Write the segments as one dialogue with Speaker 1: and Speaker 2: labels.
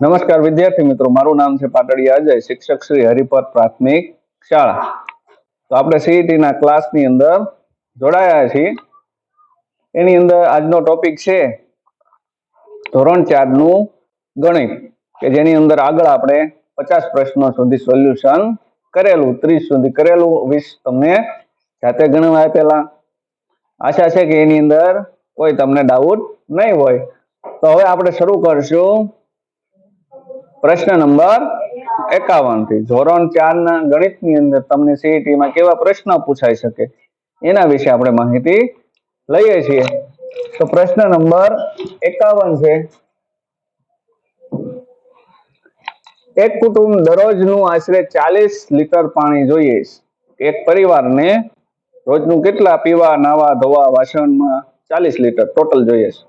Speaker 1: નમસ્કાર વિદ્યાર્થી મિત્રો, મારું નામ છે પાટડીયા અજય, શિક્ષક શ્રી હરિપર પ્રાથમિક શાળા. તો આપણે સીઈટી ના ક્લાસની અંદર જોડાયા છીએ. એની અંદર આજનો ટોપિક છે ધોરણ ચારનું ગણિત, કે જેની અંદર આગળ આપણે પચાસ પ્રશ્નો સુધી સોલ્યુશન કરેલું, ત્રીસ સુધી કરેલું, વીસ તમને જાતે ગણવા આપેલા. આશા છે કે એની અંદર કોઈ તમને ડાઉટ નહીં હોય. તો હવે આપણે શરૂ કરશું. પ્રશ્ન નંબર એકાવનથી. ધોરણ ચાર ના ગણિતની અંદર તમને સીઈટી માં કેવા પ્રશ્ન પૂછાઈ શકે? એના વિશે આપણે માહિતી લઈએ છીએ. તો પ્રશ્ન નંબર એકાવન છે. એક કુટુંબ દરરોજનું આશરે ચાલીસ લીટર પાણી જોઈએ. એક પરિવારને રોજનું કેટલા પીવા, નાવા, ધોવા, વાસણમાં ચાલીસ લીટર ટોટલ જોઈએ છે.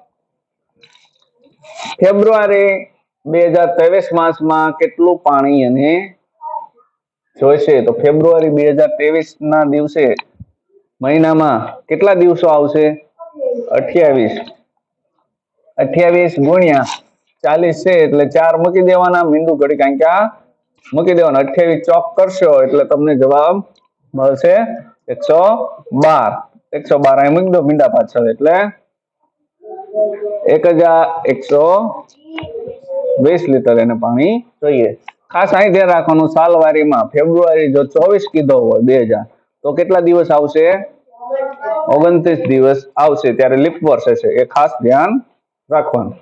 Speaker 1: ફેબ્રુઆરી બે હજાર ત્રેવીસ માસમાં કેટલું પાણી અને જોઈશે? તો ફેબ્રુઆરી બે હજાર ત્રેવીસ ના દિવસે મહિનામાં કેટલા દિવસો આવશે? અઠ્યાવીસ. અઠ્યાવીસ ગુણ્યા ચાલીસ છે, એટલે ચાર મૂકી દેવાના, મીંડું ઘડી, કારણ કે આ મૂકી દેવાના. અઠ્યાવીસ ચોક કરશો એટલે તમને જવાબ મળશે એકસો બાર. એકસો બાર અહીં મૂકી દો, મીંડા પાછળ, એટલે એક હજાર એકસો વીસ લીટર એને પાણી જોઈએ. ખાસ અહીં ધ્યાન રાખવાનું, સાલવારીમાં, ફેબ્રુઆરી જો ચોવીસ કીધો હોય બે હજાર, તો કેટલા દિવસ આવશે? ઓગણત્રીસ દિવસ આવશે ત્યારે લીપ વર્ષ છે એ ખાસ ધ્યાન રાખવાનું.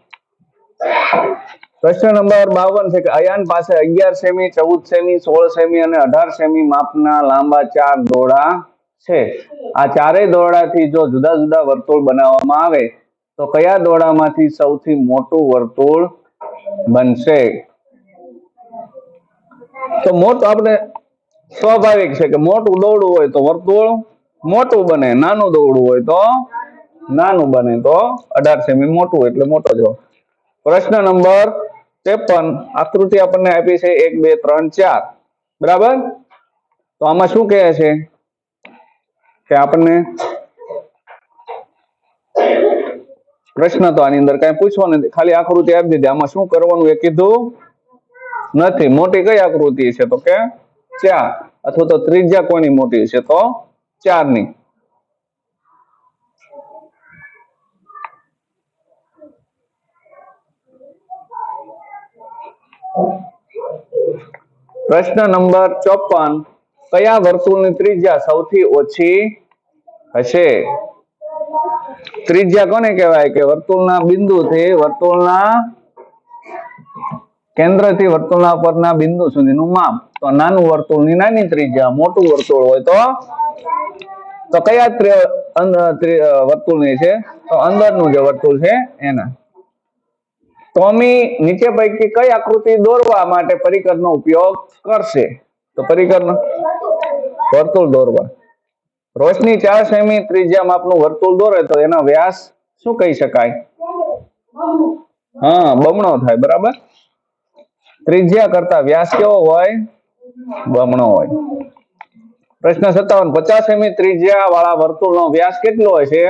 Speaker 1: પ્રશ્ન નંબર બાવન છે કે અયાન પાસે અગિયાર સેમી, ચૌદ સેમી, સોળ સેમી અને અઢાર સેમી માપના લાંબા ચાર દોરડા છે. આ ચારેય દોરડાથી જો જુદા જુદા વર્તુળ બનાવવામાં આવે, તો કયા દોરડામાંથી સૌથી મોટું વર્તુળ બનશે. તો મોટ આપણે સ્વાભાવિક છે કે મોટું દોરડું હોય તો વર્તુળ, મોટું બને, નાનું દોરડું હોય તો નાનું બને તો અઢાર સેમી મોટું એટલે મોટો જો પ્રશ્ન નંબર ત્રેપન આકૃતિ આપણને આપી છે એક, બે, ત્રણ, ચાર. બરાબર? તો આમાં શું કહે છે? કે આપણને પ્રશ્ન તો આની અંદર કઈ પૂછવો નથી. ખાલી આકૃતિ આપી દીધી. આમાં શું કરવાનું એ કીધું નથી. મોટી કઈ આકૃતિ છે? તો કે ચાર. અથવા તો ત્રિજ્યા કોની મોટી છે? તો ચારની પ્રશ્ન નંબર ચોપન કયા વર્તુળની ત્રિજ્યા સૌથી ઓછી હશે? ત્રિજ્યા કોને કહેવાય? કે વર્તુળના બિંદુથી વર્તુળના કેન્દ્રથી વર્તુળના પરના બિંદુ સુધીનું માપ. તો નાનું વર્તુળની નાની ત્રિજ્યા, મોટું વર્તુળ હોય તો? તો કયા વર્તુળની છે? તો અંદરનું જે વર્તુળ છે એના. ટોમી નીચે પૈકી કઈ આકૃતિ દોરવા માટે પરિકરનો ઉપયોગ કરશે? તો પરિકરનો? વર્તુળ દોરવા. રોશની ચાર સેમી ત્રિજ્યા માપનું વર્તુળ દોરે તો એનો વ્યાસ શું કહી શકાય? હા, બમણો થાય, બરાબર? ત્રિજ્યા કરતા વ્યાસ કેવો હોય? બમણો હોય. પ્રશ્ન સત્તાવન, પચાસ સેમી ત્રિજ્યા વાળા વર્તુળનો વ્યાસ કેટલો હોય છે?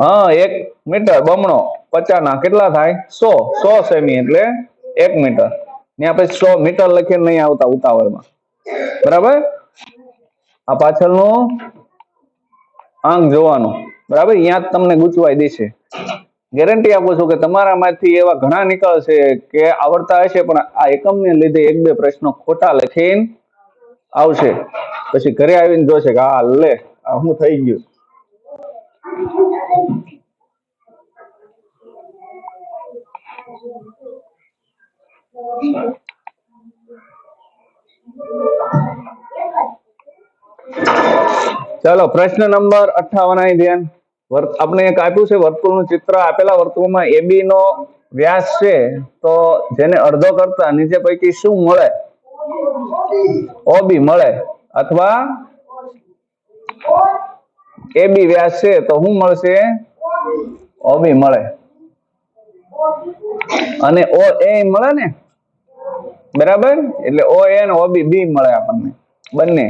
Speaker 1: હા, એક મીટર, બમણો. પચાસ ના કેટલા થાય? સો. સો સેમી એટલે એક મીટર. ત્યાં પછી સો મીટર લખીને નહીં આવતા ઉતાવળમાં. બરાબર? આ પાછળનો આંક જોવાનું. બરાબર? અહીંયા તમને ગૂંચવાઈ દેશે. ગેરંટી આપું છું કે તમારામાંથી એવા ઘણા નીકળશે કે આવડતા હશે, પણ આ એકમને લીધે એક બે પ્રશ્નો ખોટા લખીને આવશે. પછી ઘરે આવીને જોશે કે હા લે હું થઈ ગયું. ચાલો, પ્રશ્ન નંબર અઠાવન ધ્યાન આપણે એક આપ્યું છે, વર્તુળનું ચિત્ર આપેલા વર્તુળમાં એબી નો વ્યાસ છે, તો જેને અડધો કરતા નીચે પૈકી શું મળે? ઓબી મળે. અથવા એબી વ્યાસ છે, તો શું મળશે? ઓબી મળે. અને ઓ એ મળે ને? બરાબર? એટલે ઓ એ ઓબી બી મળે આપણને. બંને.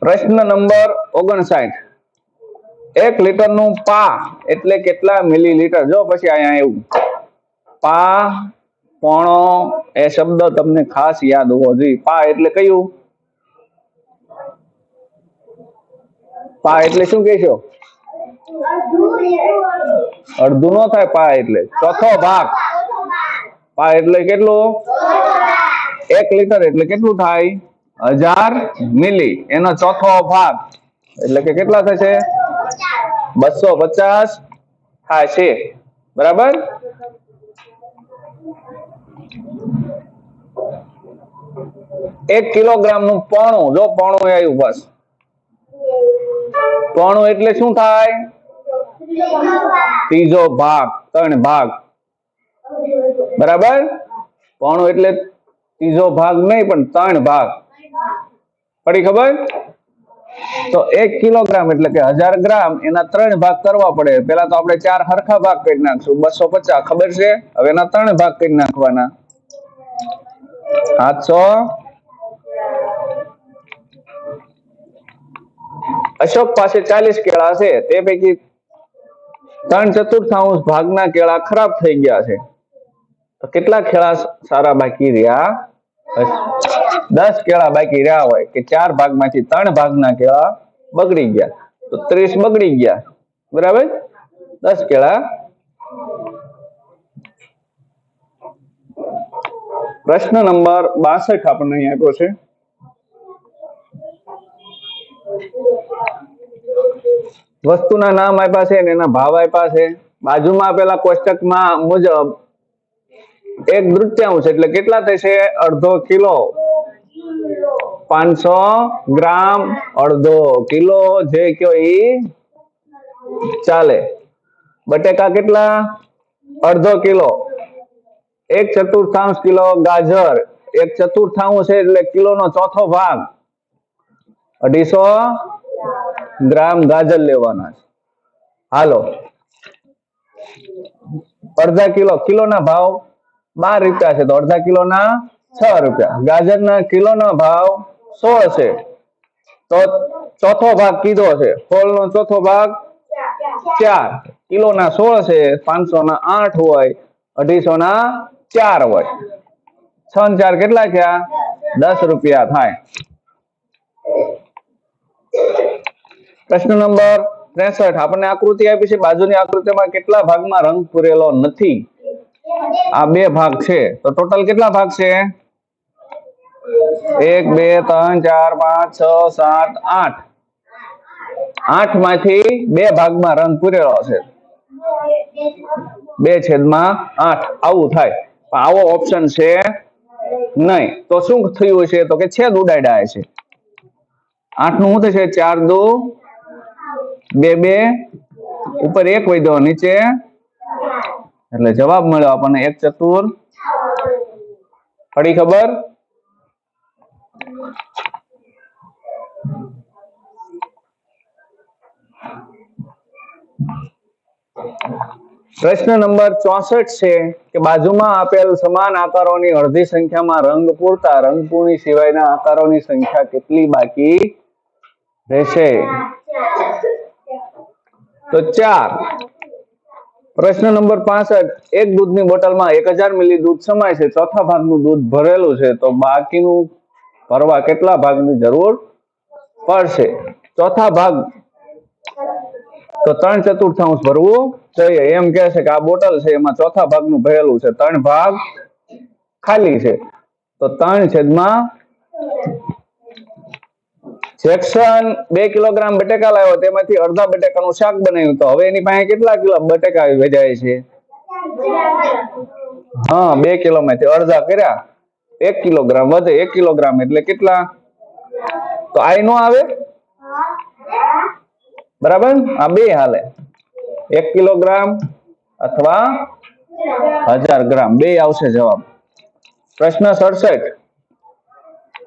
Speaker 1: પ્રશ્ન નંબર ઓગણસાઠ. એક લીટરનું પા એટલે કેટલા મિલીલીટર? જો પછી અહીંયા એવું પા, પોણો, એ શબ્દ તમને ખાસ યાદ હોવો જોઈએ. પા એટલે કયું? પા એટલે શું કહેશો? અડધું નો થાય પા એટલે. ચોથો ભાગ. પા એટલે કેટલું? એક લીટર એટલે કેટલું થાય? હજાર મિલી. એનો ચોથો ભાગ. એટલે કે કેટલા થશે? બસો પચાસ છે. બરાબર? એક કિલોગ્રામનું પણું. જો પણું આવ્યું, બસ. પણું એટલે શું થાય? ત્રીજો ભાગ, ત્રણ ભાગ. બરાબર? પણું એટલે ત્રીજો ભાગ નહીં, પણ ત્રણ ભાગ. પડી ખબર? તો એક કિલોગ્રામ એટલે કે હજાર ગ્રામ એના ત્રણ ભાગ કરવા પડે. પેલા તો આપણે ચાર હરખા ભાગ કરી નાખશું. બસો પચાસ, ખબર છે? હવે એના ત્રણ ભાગ કરી નાખવાના. સાતસો અશોક પાસે ચાલીસ કેળા છે. તે પૈકી ત્રણ ચતુર્થાંશ ભાગના કેળા ખરાબ થઈ ગયા છે. તો કેટલા કેળા સારા બાકી રહ્યા? દસ કેળા બાકી રહ્યા હોય કે ચાર ભાગમાંથી ત્રણ ભાગના કેળા બગડી ગયા, તો ત્રીસ બગડી ગયા, બરાબર? દસ કેળા પ્રશ્ન નંબર બાસઠ આપણને અહીં આપ્યો છે. વસ્તુના નામ આપ્યા છે અને એના ભાવ આપ્યા છે. બાજુમાં આપેલા કોષ્ટકમાં મુજબ એક દૃત્યાંશ એટલે કેટલા થશે? અડધો કિલો. પાંચસો ગ્રામ અડધો કિલો જે કયો એ ચાલે. બટેકા કેટલા? અડધો કિલો. એક ચતુર્થાંશ કિલો ગાજર. એક ચતુર્થાંશ છે એટલે કિલો નો ચોથો ભાગ. અઢીસો ગ્રામ ગાજર લેવાના છે. હાલો. અડધા કિલો. કિલોના ભાવ બાર રૂપિયા છે તો અડધા કિલોના છ રૂપિયા. ગાજરના કિલોનો ભાવ સોળ છે તો ચોથો ભાગ કીધો છે ફળ નો ચોથો ભાગ ચાર. કિલોના સોળ છે પાંચસો ના આઠ હોય. અઢીસો ના ચાર હોય. છ ચાર કેટલા થયા? દસ રૂપિયા થાય. પ્રશ્ન નંબર ત્રેસઠ. આપણને આકૃતિ આપી છે. બાજુની આકૃતિમાં કેટલા ભાગમાં રંગ પૂરેલો નથી? આ બે ભાગ છે. તો ટોટલ કેટલા ભાગ છે? એક, બે, ત્રણ, ચાર, પાંચ, છ, સાત, આઠ. આઠમાંથી બે ભાગમાં રંગ પૂરેલો છે બે છેદમાં આઠ. આવું થાય. આવો ઓપ્શન છે નહીં. તો શું થયું છે તો કે છેદ ઉડાડ્યા છે આઠનું શું થશે? ચાર, દો. બે બે. ઉપર એક વધ્યો. નીચે. એટલે જવાબ મળ્યો આપણને એક ચતુર. પડી ખબર? પ્રશ્ન નંબર ચોસઠ છે કે બાજુમાં આપેલ સમાન આકારોની અડધી સંખ્યામાં રંગ પૂરતા રંગપૂર્ણી સિવાયના આકારોની સંખ્યા કેટલી બાકી રહેશે? તો ચાર. પ્રશ્ન નંબર પાસઠ, એક દૂધની બોટલમાં એક હજાર મિલી દૂધ સમાય છે, ચોથા ભાગનું દૂધ ભરેલું છે, તો બાકીનું ભરવા કેટલા ભાગની જરૂર પડશે? ચોથા ભાગ. તો ત્રણ ચતુર્થાંશ ભરવું જોઈએ. એમ કે છે કે આ બોટલ છે એમાં ચોથા ભાગનું ભરેલું છે. ત્રણ ભાગ ખાલી છે. તો ત્રણ છેદમાં જેક્સન બે કિલોગ્રામ બટેકા લાવ્યો. તેમાંથી અડધા બટેકાનું શાક બનાવ્યું. તો હવે એની પાસે કેટલા કિલો બટેકા વેચાય છે? હા બે કિલો માંથી અડધા કર્યા. એક કિલોગ્રામ વધે, એક કિલોગ્રામ એટલે કેટલા? તો આઈ નો આવે? બરાબર? આ બે હાલે. એક કિલોગ્રામ અથવા હજાર ગ્રામ. બે આવશે જવાબ. પ્રશ્ન સડસઠ.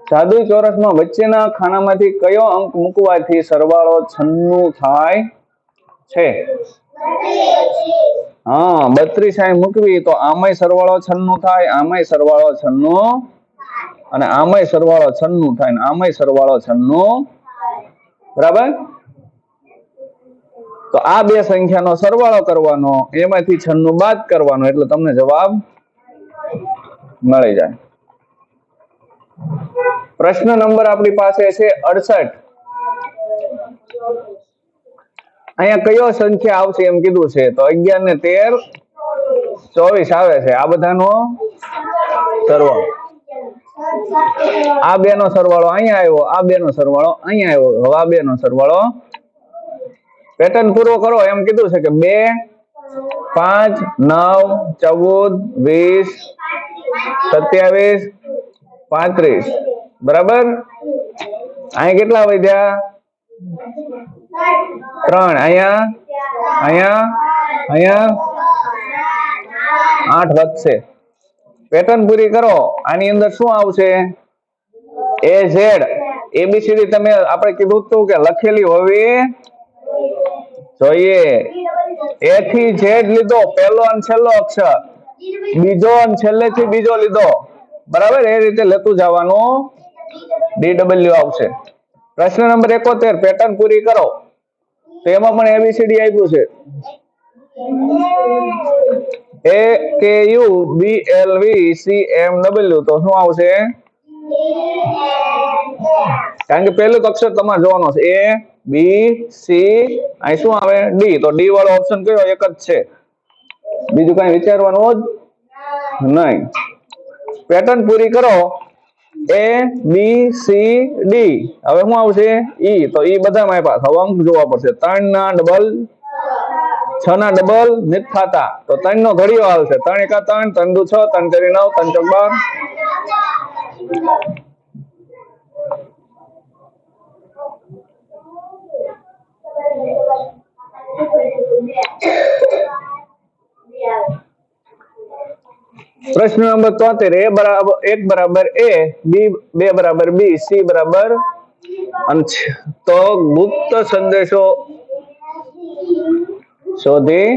Speaker 1: ચોરસ ચોરસમાં વચ્ચેના ખાનામાંથી કયો અંક મૂકવાથી સરવાળો છન્નું થાય છે? હા, બત્રીસ અહીં મૂકવી તો આમાંય સરવાળો છન્નું થાય, આમાંય સરવાળો છન્નું અને આમાંય સરવાળો છન્નું થાય ને આમાંય સરવાળો છન્નું બરાબર? તો આ બે સંખ્યાનો સરવાળો કરવાનો, એમાંથી છન્નું બાદ કરવાનો એટલે તમને જવાબ મળી જાય. પ્રશ્ન નંબર આપણી પાસે છે અડસઠ. અહીંયા કયો સંખ્યા આવશે એમ કીધું છે? તો અગિયાર ને તેર, ચોવીસ આવે છે. આ બધાનો સરવાળો. આ બે નો સરવાળો અહીંયા આવ્યો, આ બે નો સરવાળો અહીંયા આવ્યો. હવે આ બે નો સરવાળો પેટર્ન પૂરો કરો. એમ કીધું છે કે બે, પાંચ, નવ, ચૌદ, વીસ, સત્યાવીસ, પાંત્રીસ. બરાબર? અહીંયા કેટલા વધ્યા? ત્રણ, અહીંયા અહીંયા અહીંયા, આઠ વધશે. પેટર્ન પૂરી કરો. આની અંદર શું આવશે? એ ઝેડ એબીસીડી તમે આપણે કીધું હતું કે લખેલી હોવી જોઈએ. એ થી ઝેડ લીધો. પહેલો અને છેલ્લો અક્ષર. બીજો અને છેલ્લેથી બીજો લીધો. બરાબર? એ રીતે લેતું જવાનું. ડી ડબલ્યુ આવશે. પ્રશ્ન નંબર એકોતેર. પેટર્ન પૂરી કરો. તો એમાં પણ એબીસીડી આપ્યું છે. એ K U B L V C M W તો શું આવશે? કારણ કે પહેલું અક્ષર તમારે જોવાનો છે. એ બી સી અહીં શું આવે? ડી તો ડી વાળો ઓપ્શન કયો? એક જ છે. બીજું કઈ વિચારવાનું જ નહીં. પેટર્ન પૂરી કરો. એ બી સી ડી હવે શું આવશે? ઈ તો ઈ બધામાં આપ્યા. હવે અંક જોવા પડશે? ત્રણ ના ડબલ છ ના ડબલ નથી થતા. તો ત્રણ નો ઘડિયો આવશે. ત્રણ એકા ત્રણ ત્રણ દુ છ ત્રણ તેરી નવ ત્રણ ચોક બાર. પ્રશ્ન નંબર તોતેર, એ બરાબર, એક બરાબર એ, બી, બે બરાબર બી, સી બરાબર તો ગુપ્ત સંદેશો શોધી.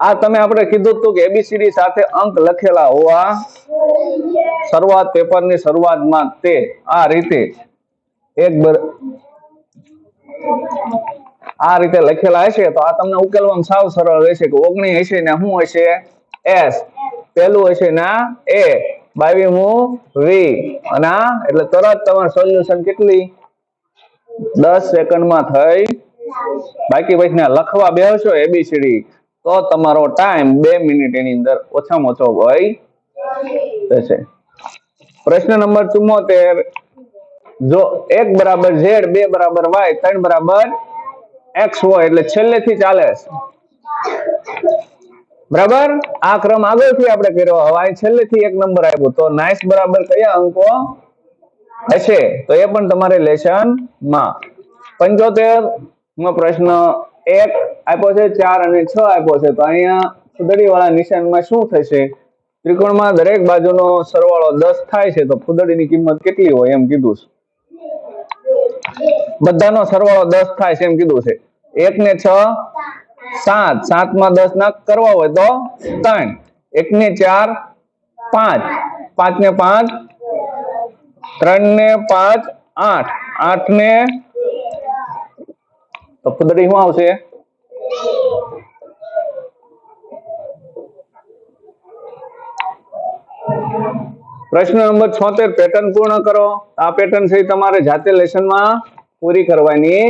Speaker 1: આ તમે આપણે કીધું હતું કે એબીસીડી સાથે અંક લખેલા હોવા શરૂઆત પેપરની શરૂઆતમાં તે આ રીતે એક આ રીતે લખેલા હશે. તો આ તમને ઉકેલવામાં સાવ સરળ રહેશે કે ઓગણી હશે ને શું હશે? એસ. પેલું હશે ના, એ. બાવીમું, વી. અને એટલે તરત તમારું સોલ્યુશન કેટલી? દસ સેકન્ડમાં થઈ. બાકી પછી લખવા બેહશો એબીસીડી તો તમારો ટાઈમ બે મિનિટ એની અંદર ઓછામાં ઓછો હોય થશે પ્રશ્ન નંબર ચુમ્મોતેર. જો એક બરાબર ઝેડ, બે બરાબર વાય, ત્રણ બરાબર એક્સ હોય, એટલે છેલ્લેથી ચાલે બરાબર? આ ક્રમ આગળથી આપણે કર્યો. હવે છેલ્લેથી એક નંબર આપ્યો. તો નાઇસ બરાબર કયા અંકો? હશે તો એ પણ તમારે લેશનમાં. પંચોતેર નો પ્રશ્ન એક આપ્યો છે, ચાર અને છ આપ્યો છે. તો અહીંયા ફૂદડી વાળા નિશાનમાં શું થશે? ત્રિકોણમાં દરેક બાજુનો સરવાળો દસ થાય છે, તો ફૂદડીની કિંમત કેટલી હોય એમ કીધું છે. બધાનો સરવાળો દસ થાય છે એમ કીધું છે. એક ને છ સાત. સાતમાં દસ ના કરવા હોય તો ત્રણ. એક ને ચાર, પાંચ. પાંચ ને પાંચ ત્રણ ને પાંચ, આઠ. આઠ ને તો ફુદડી શું આવશે? પ્રશ્ન નંબર છોતેર. પેટર્ન પૂર્ણ કરો. આ પેટર્ન છે તમારે જાતે લેસનમાં પૂરી કરવાની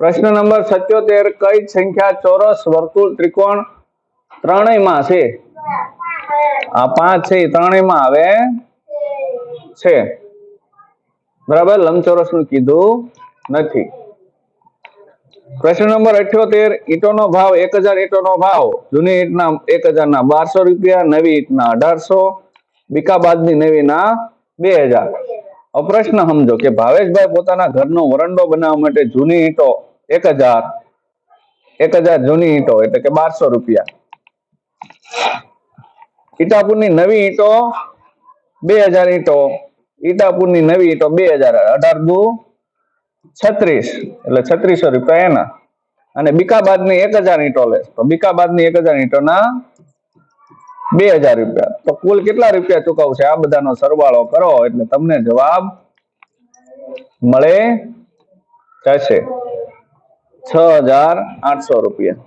Speaker 1: પ્રશ્ન નંબર સત્યોતેર, કઈ સંખ્યા ચોરસ વર્તુળ ત્રિકોણ ત્રણેયમાં છે? આ પાંચ છે ત્રણેયમાં આવે છે. બરાબર લંબચોરસનું કીધું નથી. પ્રશ્ન નંબર અઠ્યોતેર, ઈટોનો ભાવ એક હજાર ઈટોનો ભાવ. જૂની ઈંટના એક હજાર ના બારસો રૂપિયા, નવી ઈંટના અઢારસો. બીકાબાદની નવી ના બે હજાર. પ્રશ્ન સમજો કે ભાવેશભાઈ પોતાના ઘરનો વરંડો બનાવવા માટે જૂની ઈંટો એક હજાર એક હજાર જૂની ઈંટો એટલે કે બારસો રૂપિયા. ઈટાપુરની નવી ઈંટો બે હજાર ઈંટો, ઈટાપુરની નવી ઈંટો બે હજાર, અઢાર દુ છત્રીસ, એટલે છત્રીસો રૂપિયા એના. અને બીકાબાદની એક હજાર ઈંટો લે. તો બીકાબાદની એક હજાર ઈંટોના બે હજાર રૂપિયા. તો કુલ કેટલા રૂપિયા ચૂકવશે? આ બધાનો સરવાળો કરો એટલે તમને જવાબ મળે જશે. છ હજાર આઠસો રૂપિયા.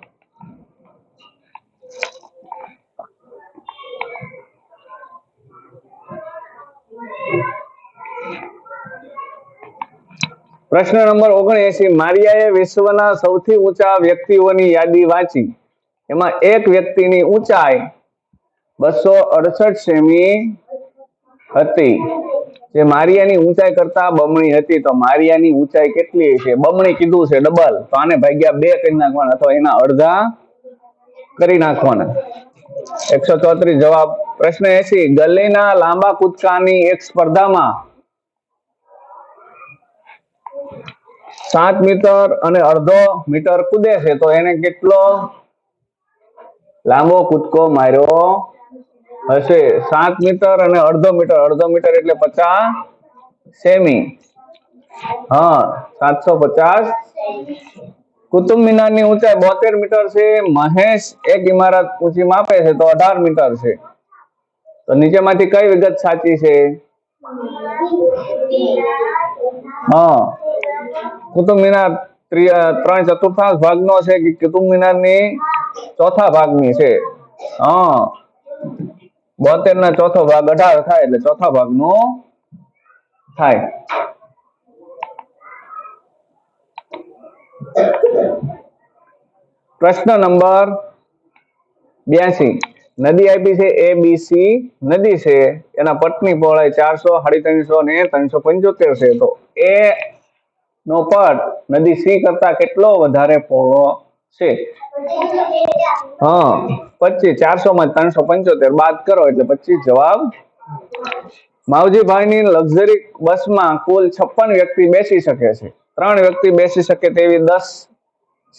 Speaker 1: પ્રશ્ન નંબર ઓગણએસી મારિયાએ વિશ્વના સૌથી ઊંચા વ્યક્તિઓની યાદી વાંચી. એમાં એક વ્યક્તિની ઊંચાઈ બસો અડસઠ સેમી હતી. જે મારિયાની ઊંચાઈ કરતા બમણી હતી. તો મારિયાની ઊંચાઈ કેટલી છે? બમણી કીધું છે ડબલ. તો આને ભાગ્યા બે કરી નાખવાના અથવા એના અડધા કરી નાખવાના. એકસો ચોત્રીસ જવાબ. પ્રશ્ન એસી ગલીના લાંબા કૂદકાની એક સ્પર્ધામાં સાત મીટર અને અડધો મીટર કૂદે છે. તો એને કેટલો લાંબો કૂદકો માર્યો? હશે. સાત મીટર અને અડધો મીટર. અડધો મીટર એટલે પચાસ સેમી. હા, સાતસો પચાસ. કુતુબ મિનારની ઊંચાઈ બોતેર મીટર છે. મહેશ એક ઇમારત ઊંચી માપે છે તો અઢાર મીટર છે. તો નીચેમાંથી કઈ વિગત સાચી છે? હા. કુતુબ મિનાર ત્રણ ચતુર્થાંશ ભાગનો છે. કે કુતુબ મિનારની ચોથા ભાગની છે. હા. બોતેર ના ચોથો ભાગ અઢાર થાય એટલે ચોથા ભાગનો થાય. પ્રશ્ન નંબર બ્યાસી. નદી આપી છે એ બી સી નદી છે, એના પટની પહોળાઈ ચારસો સાડી ત્રણસો ને ત્રણસો પંચોતેર છે. તો એ નો પટ નદી સી કરતા કેટલો વધારે પહોળો છે? હા, પચીસ, ચારસો માં ત્રણસો પંચોતેર. બાદ કરો એટલે પચીસ જવાબ. માવજીભાઈની લક્ઝરી બસમાં કુલ છપ્પન વ્યક્તિ બેસી શકે છે. ત્રણ વ્યક્તિ બેસી શકે તેવી દસ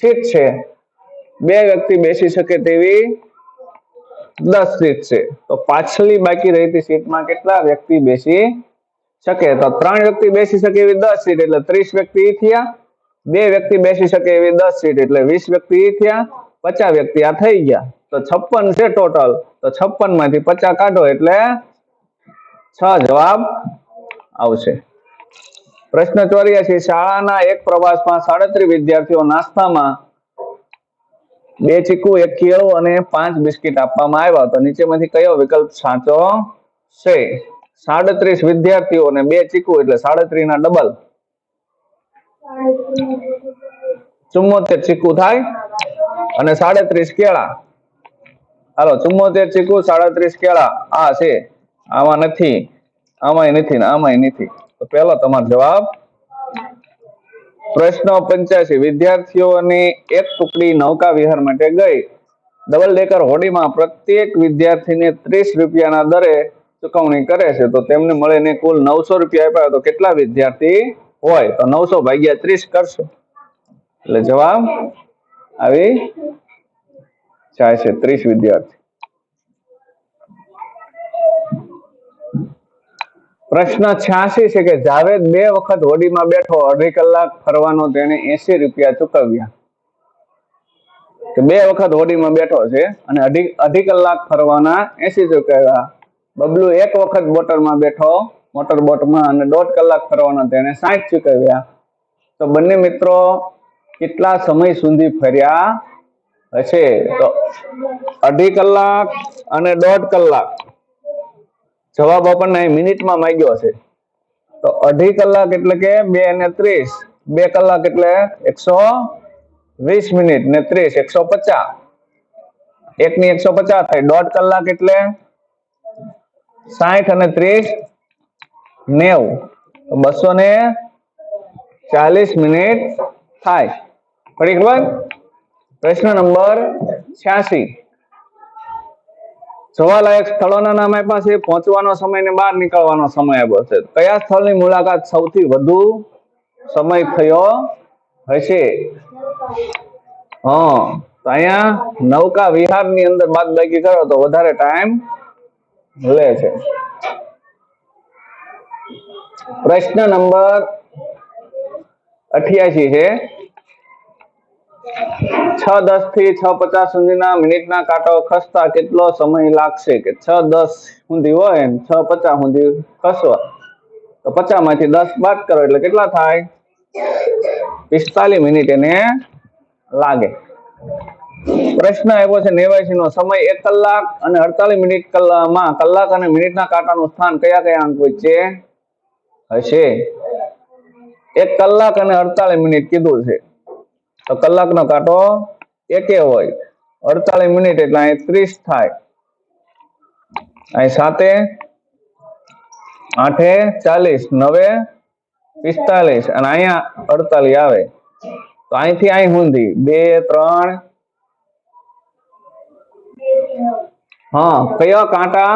Speaker 1: સીટ છે. બે વ્યક્તિ બેસી શકે તેવી દસ સીટ છે. તો પાછલી બાકી રહેતી સીટમાં કેટલા વ્યક્તિ બેસી શકે? તો ત્રણ વ્યક્તિ બેસી શકે એવી દસ સીટ, એટલે ત્રીસ વ્યક્તિ થયા. બે વ્યક્તિ બેસી શકે એવી દસ સીટ એટલે વીસ વ્યક્તિ થયા, પચાસ વ્યક્તિ આ થઈ ગયા. તો છપ્પન છે ટોટલ. તો છપ્પનમાંથી પચાસ કાઢો એટલે છ જવાબ આવશે. પ્રશ્ન ચોર્યાસી, શાળાના એક પ્રવાસમાં સાડત્રીસ વિદ્યાર્થીઓ નાસ્તામાં બે ચીકુ, એક કેળું અને પાંચ બિસ્કિટ આપવામાં આવ્યા. તો નીચેમાંથી કયો વિકલ્પ સાચો છે? સાડત્રીસ વિદ્યાર્થીઓ અને બે ચીકુ એટલે સાડત્રીસ ના ડબલ. ચુમ્મોતેર ચીકુ થાય અને સાડત્રીસ કેળા. હાલો ચુમ્મોતેર ચીકુ, સાડત્રીસ કેળા. આ છે. આમાં નથી. આમાં નથી ને આમાં નથી. તો પેલો તમારો જવાબ. પ્રશ્ન પંચ્યાસી. વિદ્યાર્થીઓની એક ટુકડી નૌકા વિહાર માટે ગઈ. ડબલ ડેકર હોડીમાં પ્રત્યેક વિદ્યાર્થીને ત્રીસ રૂપિયાના દરે ચુકવણી કરે છે. તો તેમને મળીને કુલ નવસો રૂપિયા આપ્યા તો કેટલા વિદ્યાર્થી હોય તો નવસો ભાગ્યા ત્રીસ કરશો. એટલે જવાબ આવી જાય ત્રીસ વિદ્યાર્થી. પ્રશ્ન છ્યાસી છે કે જાવેદ બે વખત હોડીમાં બેઠો, અઢી કલાક ફરવાનો તેને એસી રૂપિયા ચૂકવ્યા. કે બે વખત હોડીમાં બેઠો છે અને અઢી અઢી કલાક ફરવાના એસી ચૂકવ્યા. બબલુ એક વખત બોટરમાં બેઠો મોટર બોટમાં અને દોઢ કલાક ફરવાના તેને સાઠ ચૂકવ્યા. તો બંને મિત્રો કેટલા સમય સુધી ફર્યા? હશે? તો અઢી કલાક અને દોઢ કલાક. જવાબ આપણને મિનિટમાં માંગ્યો છે તો અઢી કલાક એટલે કે બે ને ત્રીસ. બે કલાક એટલે એકસો વીસ મિનિટ ને ત્રીસ, એકસો પચાસ. એક ની એકસો પચાસ થાય. દોઢ કલાક એટલે સાઠ અને ત્રીસ નેવું. બસો ને ચાલીસ મિનિટ થાય. ફરી ખબર પ્રશ્ન નંબર છ્યાસી. જોવાલાયક સ્થળોના નામ આપ્યા છે પહોંચવાનો સમય ને બહાર નીકળવાનો સમય આપ્યો છે. કયા સ્થળની મુલાકાત સૌથી વધુ સમય થયો હશે? હા અહીંયા નૌકા વિહારની અંદર બાદ બાકી કરો તો વધારે ટાઈમ લે છે. પ્રશ્ન નંબર અઠ્યાસી છે. છ દસથી છ પચાસ સુધીના મિનિટના કાંટો ખસતા કેટલો સમય લાગશે કે છ દસ સુધી હોય છ પચાસ સુધી ખસવા તો પચાસમાંથી દસ બાદ કરો એટલે કેટલા થાય? પિસ્તાલીસ મિનિટ એને લાગે. પ્રશ્ન આવ્યો છે નેવાસી નો સમય એક કલાક અને અડતાલીસ મિનિટ કલાકમાં કલાક અને મિનિટના કાંટાનું સ્થાન કયા કયા અંક વચ્ચે? હશે? એક કલાક અને અડતાલીસ મિનિટ કીધું છે. તો કલાકનો કાંટો એકે હોય. અડતાલીસ મિનિટ એટલે અહીં ત્રીસ થાય. અહીં સાતે, આઠે ચાલીસ, નવે, પિસ્તાલીસ અને અહીંયા અડતાલીસ આવે. તો અહીંથી અહીં સુધી બે, ત્રણ, હા, કયા કાંટા?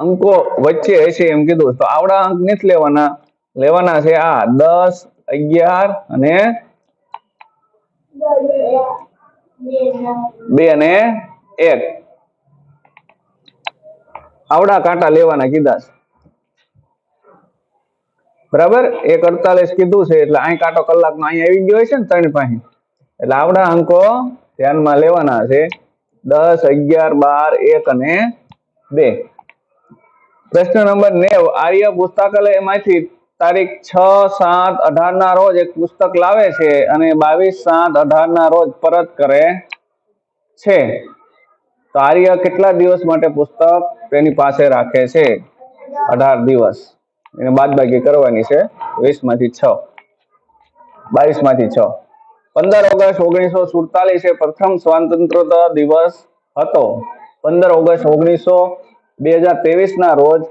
Speaker 1: અંકો વચ્ચે હશે એમ કીધું. તો આવડા અંક નથી લેવાના. લેવાના છે આ દસ, અગિયાર અને બે અને એક. આવડા કાંટા લેવાના કીધા છે. બરાબર? એક અડતાલીસ કીધું છે, એટલે અહીં કાંટો કલાકનો અહીં આવી ગયો છે ને ત્રણ પાસે એટલે આવડા અંકો ધ્યાનમાં લેવાના છે. દસ, અગિયાર, બાર, એક અને બે. પ્રશ્ન નંબર નેવ, આર્ય પુસ્તકાલયમાંથી તારીખ છ સાત અઢાર ના રોજ એક પુસ્તક લાવે છે અને બાવીસ સાત અઢાર ના રોજ પરત કરે છે. તો આર્ય કેટલા દિવસ માટે પુસ્તક તેની પાસે રાખે છે? અઢાર દિવસ. એને બાદબાકી કરવાની છે. વીસમાંથી છ. બાવીસમાંથી છ. પંદર ઓગસ્ટ ઓગણીસો સુડતાલીસ એ પ્રથમ સ્વાતંત્રતા દિવસ હતો. પંદર ઓગસ્ટ ઓગણીસો બે હજાર ત્રેવીસ ના રોજ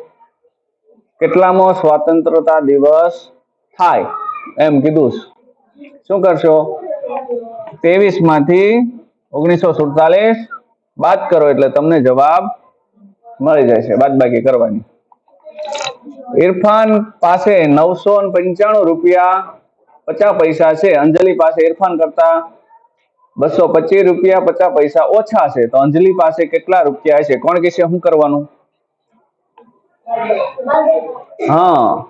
Speaker 1: કેટલામો સ્વાતંત્રતા દિવસ થાય એમ કીધું શું કરશો? ત્રેવીસમાંથી ઓગણીસો સુડતાલીસ બાદ કરો એટલે તમને જવાબ મળી જશે બાદબાકી કરવાની. ઇરફાન પાસે નવસો પંચાણું રૂપિયા પચાસ પૈસા છે, અંજલિ પાસે ઇરફાન કરતા બસો પચીસ રૂપિયા પચાસ પૈસા ઓછા છે. તો અંજલિ પાસે કેટલા રૂપિયા છે? કોણ કહેશે? શું કરવાનું? હા.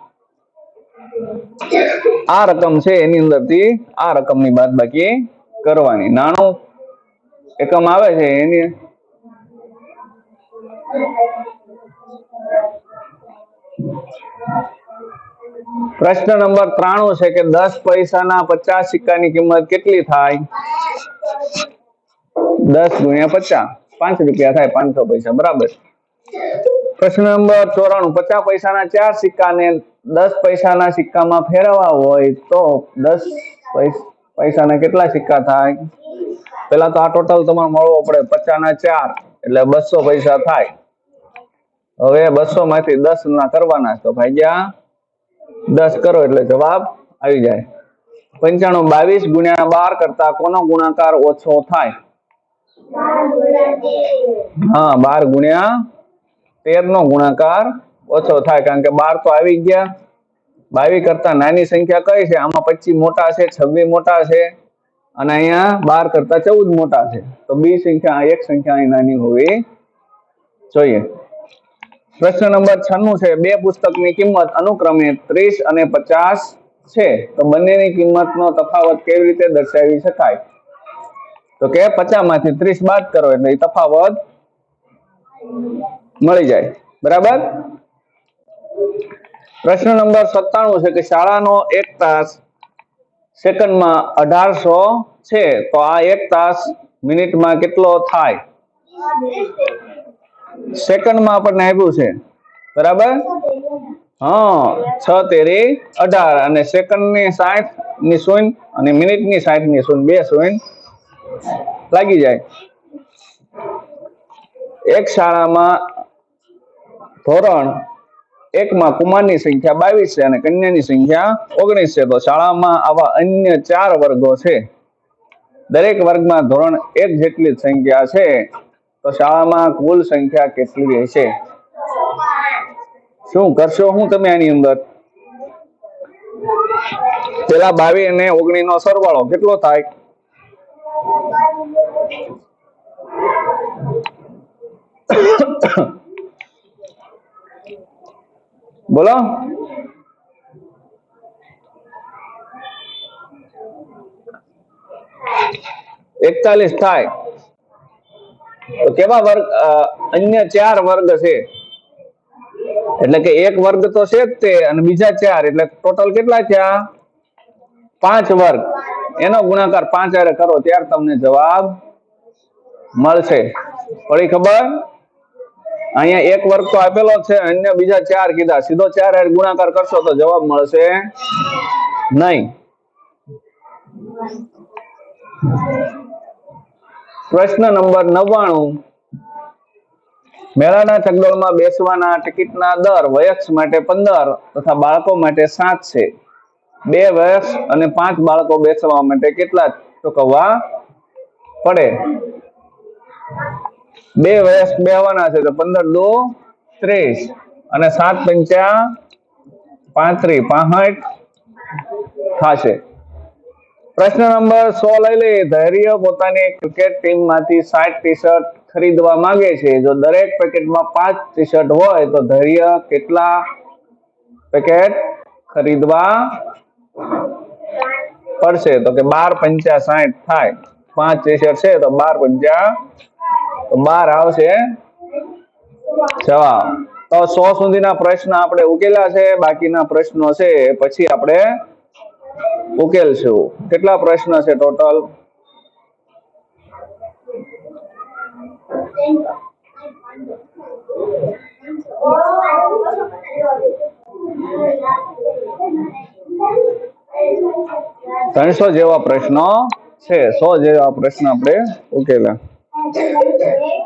Speaker 1: આ રકમ છે એની અંદરથી આ રકમની બાદબાકી કરવાની. નાણું એકમ આવે છે એની. પ્રશ્ન નંબર ત્રાણું છે કે દસ પૈસાના પચાસ સિક્કાની કિંમત કેટલી થાય? દસ ગુણ્યા પચાસ. પાંચ રૂપિયા થાય પાંચસો પૈસા. બરાબર. પ્રશ્ન નંબર ચોરાણું. પચાસ પૈસાના ચાર સિક્કાને દસ પૈસાના સિક્કામાં ફેરવવા હોય તો દસ પૈસ- પૈસાના કેટલા સિક્કા થાય? પેલા તો આ ટોટલ તમારે મળવો પડે. પચાસના ચાર એટલે બસો પૈસા થાય. હવે બસો માંથી દસ ના કરવાના તો ભાગ્યા દસ કરો એટલે જવાબ આવી જાય. પંચાણું બાવીસ ગુણ્યા બાર કરતા કોનો ગુણાકાર ઓછો થાય? હા બાર ગુણ્યા તેર નો ગુણાકાર ઓછો થાય, કારણ કે બાર તો આવી ગયા. બાવી કરતા નાની સંખ્યા કઈ છે? આમાં પચીસ મોટા છે, છવ્વીસ મોટા છે, અને અહીંયા બાર કરતા ચૌદ મોટા છે. તો બી સંખ્યા, એક સંખ્યા અહીં નાની હોવી જોઈએ. પ્રશ્ન નંબર છન્નું છે, બે પુસ્તકની કિંમત અનુક્રમે ત્રીસ અને પચાસ છે. તો બંનેની કિંમતનો તફાવત કેવી રીતે દર્શાવી શકાય? તો કે પચાસમાંથી ત્રીસ બાદ કરો, એટલે તફાવત મળી જાય. બરાબર? પ્રશ્ન નંબર સત્તાણું છે કે શાળાનો એક તાસ સેકન્ડમાં અઢારસો છે. તો આ એક તાસ મિનિટમાં કેટલો થાય? સેકન્ડમાં આપણને આપ્યું છે. બરાબર? હા, છ તેરી અઢાર. અને સેકન્ડની સાઠની શૂન્ય અને મિનિટની સાઠની શૂન્ય. બે શૂન્ય લાગી જાય. એક શાળામાં ધોરણ એકમાં કુમારની સંખ્યા બાવીસ છે અને કન્યાની સંખ્યા ઓગણીસ છે. તો શાળામાં આવા અન્ય ચાર વર્ગો છે. દરેક વર્ગમાં ધોરણ એક જેટલી સંખ્યા છે. તો શાળામાં કુલ સંખ્યા કેટલી હશે શું કરશો? હું તમે આની અંદર? પેલા બાવીસ અને ઓગણીસ નો સરવાળો કેટલો થાય? બોલો. એકતાલીસ થાય. કેવા વર્ગ અન્ય ચાર વર્ગ છે? એટલે કે એક વર્ગ તો છે જ તે અને બીજા ચાર, એટલે ટોટલ કેટલા થયા? પાંચ વર્ગ. એનો ગુણાકાર પાંચ હારે કરો, ત્યારે તમને જવાબ મળશે. પડી ખબર? અહીંયા એક વર્ગ તો આપેલો છે, અન્ય બીજા ચાર કીધા. સીધો ચાર હેડ ગુણાકાર કરશો તો જવાબ મળશે નહીં. પ્રશ્ન નંબર નવ્વાણું. મેળાના ચગડોળમાં બેસવાના ટિકિટના દર વયક્ષ માટે પંદર તથા બાળકો માટે સાત છે. બે વયક્ષ અને પાંચ બાળકો બેસવા માટે કેટલા? ચૂકવવા પડે. બે વયસ્ક બેહવાના છે તો પંદર દો, ત્રીસ. અને સાત પંચા પાંત્રી પાસઠ થશે. પ્રશ્ન નંબર સો લઈ લઈએ. ધૈર્ય પોતાની ક્રિકેટ ટીમમાંથી સાઠ ટી શર્ટ ખરીદવા માંગે છે. જો દરેક પેકેટમાં પાંચ ટી શર્ટ હોય તો ધૈર્ય કેટલા પેકેટ ખરીદવા પડશે? તો કે બાર પંચા સાઠ થાય. પાંચ ટી શર્ટ છે તો બાર પંચા તો બાર આવશે. જવાબ. તો સો સુધીના પ્રશ્ન આપણે ઉકેલા છે. બાકીના પ્રશ્નો છે પછી આપણે ઉકેલશું. કેટલા પ્રશ્ન છે ટોટલ? ત્રણસો જેવા પ્રશ્નો છે. સો જેવા પ્રશ્ન આપણે ઉકેલા ¿Qué? ¿eh?